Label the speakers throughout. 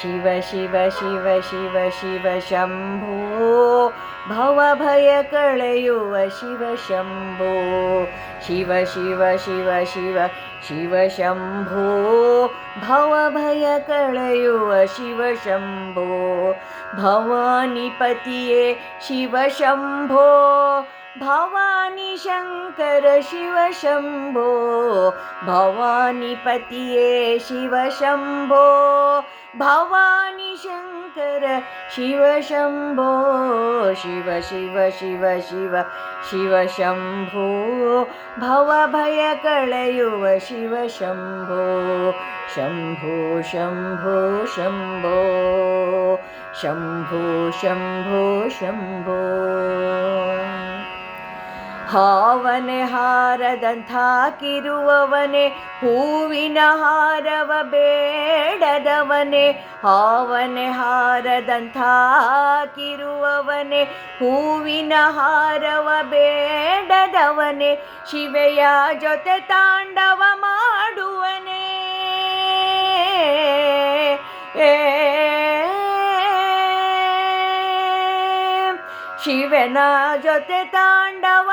Speaker 1: ಶಿವ ಶಿವ ಶಿವ ಶಿವ ಶಿವ ಶಂಭೋ ಭವಭಯ ಕಳೆಯುವ ಶಿವ ಶಂಭೋ ಶಿವ ಶಿವ ಶಿವ ಶಿವ ಶಿವ ಶಂಭೋ ಭವಭಯ ಕಳೆಯುವ ಶಿವ ಶಂಭೋ ಭವಾನಿ ಪತಿಯೇ ಶಿವ ಶಂಭೋ भवानि शङ्कर शिव शम्भो भवानि पतिये शिव शम्भो भवानि शङ्कर शिव शम्भो शिव शिव शिव शिव शिव शम्भो भवभय कलयुव शिव शम्भो शम्भो शम्भो शम्भो शम्भो शम्भो शम्भो ಹಾವನೆ ಹಾರದಂಥಾಕಿರುವವನೇ ಹೂವಿನ ಹಾರವ ಬೇಡದವನೇ, ಹಾವನೆ ಹಾರದಂಥಾಕಿರುವವನೇ ಹೂವಿನ ಹಾರವ ಬೇಡದವನೇ, ಶಿವೆಯ ಜೊತೆ ತಾಂಡವ ಮಾಡುವನೇ. ಶಿವನ ಜೊತೆ ತಾಂಡವ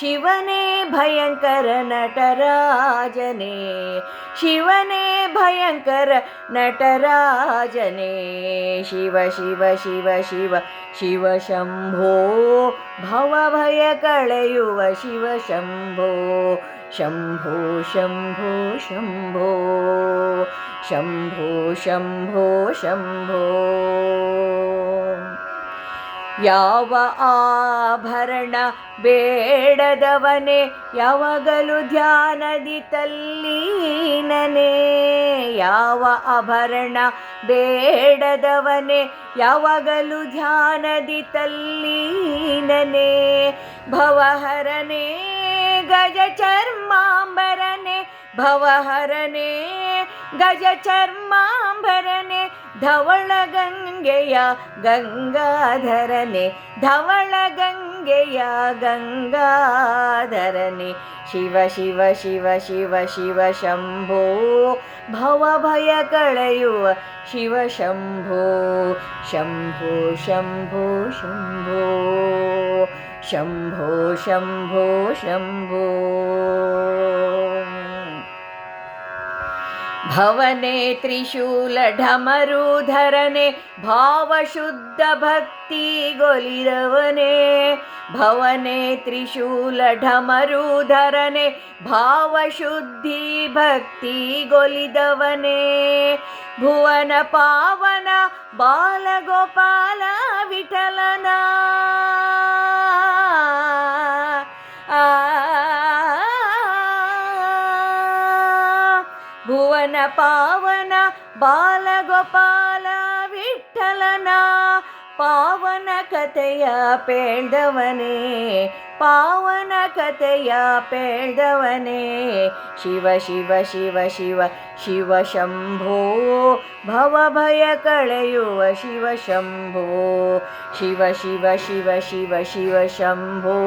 Speaker 1: ಶಿವನೇ ಭಯಂಕರ ನಟರಾಜನೇ ಶಿವನೇ ಭಯಂಕರ ನಟರಾಜನೇ ಶಿವ ಶಿವ ಶಿವ ಶಿವ ಶಿವ ಶಂಭೋ ಭವಭಯ ಕಳೆಯುವ ಶಿವ ಶಂಭೋ ಶಂಭೋ ಶಂಭೋ ಶಂಭೋ ಶಂಭೋ ಶಂಭೋ ಶಂಭೋ ಯಾವ ಆಭರಣ ಬೇಡದವನೇ, ಯಾವಾಗಲೂ ಧ್ಯಾನದಿ ತಲ್ಲೀನನೇ. ಯಾವ ಆಭರಣ ಬೇಡದವನೇ, ಯಾವಾಗಲೂ ಧ್ಯಾನದಿ ತಲ್ಲೀನನೇ. ಭವಹರನೇ ಗಜ ಚರ್ಮಾಂಬರನೆ ಭವಹರನೆ गजचर्माम्बरने धवळगङ्गया गङ्गाधरने धवळगङ्गया गङ्गाधरने शिव शिव शिव शिव शिव शम्भो भवभयकळयुव शिव शम्भो शम्भो शम्भो शम्भो शम्भो शम्भो शम्भो। भवने त्रिशूलढमरूधरने भावशुद्धभक्तिगोलिरवने भवने त्रिशूलढमरूधरने भावशुद्धिभक्तिगोलिदवने भुवनपावन बालगोपाल विठलना ಭುವನ ಪಾವನ ಬಾಲಗೋಪಾಲ ವಿಠಲನ ಪಾವನ ಕಥೆಯ ಪೇಳ್ದವನೇ ಪಾವನ ಕಥೆಯ ಪೇಳ್ದವನೇ ಶಿವ ಶಿವ ಶಿವ ಶಿವ ಶಿವ ಶಂಭೋ ಭವಭಯ ಕಳೆಯುವ ಶಿವ ಶಂಭೋ. शिव शिव शिव शिव शिव शम्भो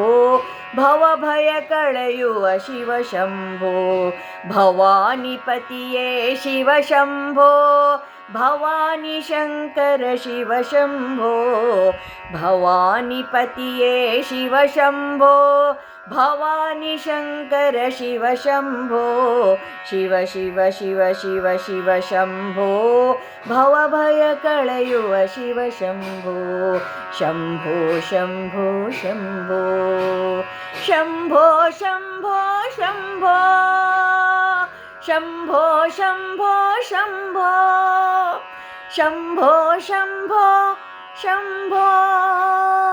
Speaker 1: भवभयकळयुव शिव शम्भो भवानिपतिये शिव शंभो भवानि शङ्कर शिव शम्भो भवानि पतिये शिव शम्भो भवानि शङ्कर शिव शम्भो शिव शिव शिव शिव शिव शम्भो भवभयकलयुव शिव शम्भो शम्भो शम्भो शम्भो शम्भो शम्भो शम्भो शम्भो शम्भो शम्भो 山坡山坡山坡。